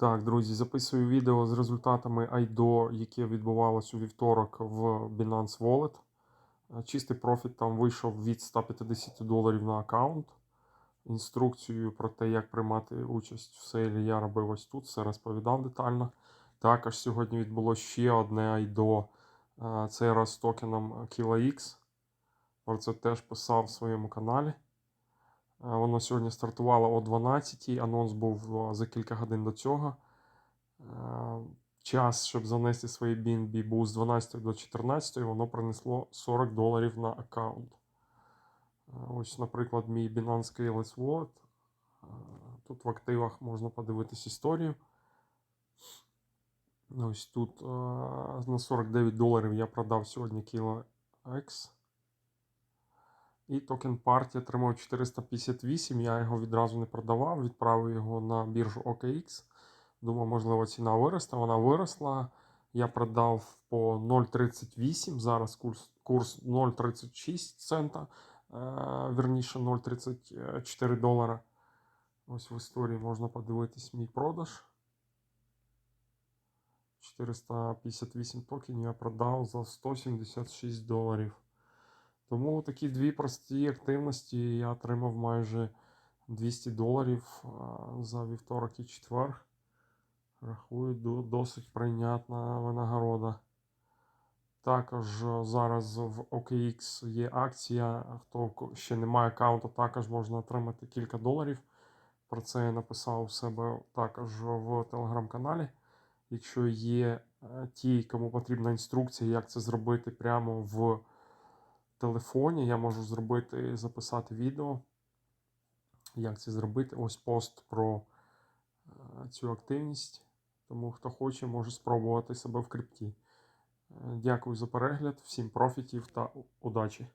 Так, друзі, записую відео з результатами IDO, яке відбувалось у вівторок в Binance Wallet. Е, Чистий профіт там вийшов від 150 доларів на аккаунт. Інструкцію про те, як приймати участь в сейлі, я робив ось тут, все розповідав детально. Також сьогодні відбулося ще одне IDO, е, цей раз з токеном KilaX. Про це теж писав в своєму каналі. Воно сьогодні стартувало о 12 Анонс був за кілька годин до цього. Час, щоб занести свої BNB, був з 12 до 14, воно принесло 40 доларів на аккаунт. Ось, наприклад, мій Binance Keyless Wallet. Тут в активах можна подивитись історію. Ось тут на 49 доларів я продав сьогодні Kilo X. І токен партія отримав 458. Я його відразу не продавав, відправив його на біржу OKX. Думав, можливо, ціна виросте. Вона виросла. Я продав по 0,38. Зараз курс, курс 0,36 цента. Е, вірніше 0,34 долара. Ось в історії можна подивитись мій продаж. 458 токенів я продав за 176 доларів. Тому такі дві прості активності я отримав майже 200 доларів за вівторок і четвер. Рахую, досить прийнятна винагорода. Також зараз в OKX є акція. Хто ще не має аккаунту, також можна отримати кілька доларів. Про це я написав у себе також в телеграм-каналі. Якщо є е, ті, кому потрібна інструкція, як це зробити прямо в телефоні, я можу зробити, записати відео. Як це зробити? Ось пост про е, цю активність. Тому хто хоче, може спробувати себе в крипті. Е, Дякую за перегляд, всім профітів та удачі!